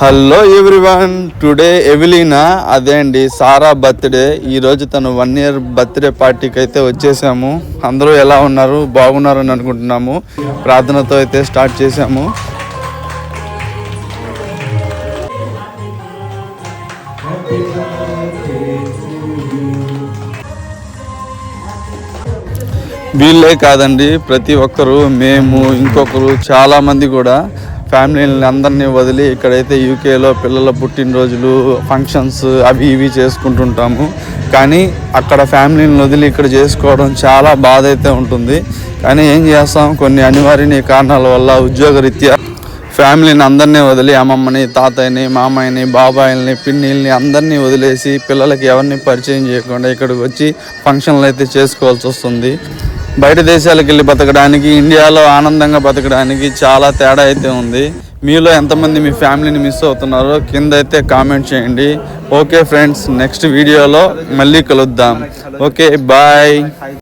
Hello everyone today ఎవిలీనా అదే అండి సారా birthday ఈరోజు తను వన్ ఇయర్ బర్త్డే పార్టీకి అయితే వచ్చేసాము. అందరూ ఎలా ఉన్నారు? బాగున్నారు అని అనుకుంటున్నాము. ప్రార్థనతో అయితే స్టార్ట్ చేసాము. వీళ్ళే కాదండి ప్రతి ఒక్కరు మేము ఇంకొకరు చాలామంది కూడా ఫ్యామిలీని అందరినీ వదిలి ఇక్కడైతే యూకేలో పిల్లల పుట్టినరోజులు ఫంక్షన్స్ అవి ఇవి చేసుకుంటుంటాము. కానీ అక్కడ ఫ్యామిలీని వదిలి ఇక్కడ చేసుకోవడం చాలా బాధ అయితే ఉంటుంది. కానీ ఏం చేస్తాం? కొన్ని అనివార్య కారణాల వల్ల ఉద్యోగరీత్యా ఫ్యామిలీని అందరినీ వదిలి అమ్మమ్మని తాతయ్యని మామయ్యని బాబాయిల్ని పిన్నిల్ని అందరినీ వదిలేసి పిల్లలకి ఎవరిని పరిచయం చేయకుండా ఇక్కడికి వచ్చి ఫంక్షన్లు అయితే చేసుకోవాల్సి వస్తుంది బయట దేశాలకు వెళ్ళి బతకడానికి ఇండియాలో ఆనందంగా బతకడానికి చాలా తేడా అయితే ఉంది. మీలో ఎంతమంది మీ ఫ్యామిలీని మిస్ అవుతున్నారో కింద అయితే కామెంట్ చేయండి. ఓకే ఫ్రెండ్స్ నెక్స్ట్ వీడియోలో మళ్ళీ కలుద్దాం. Okay bye.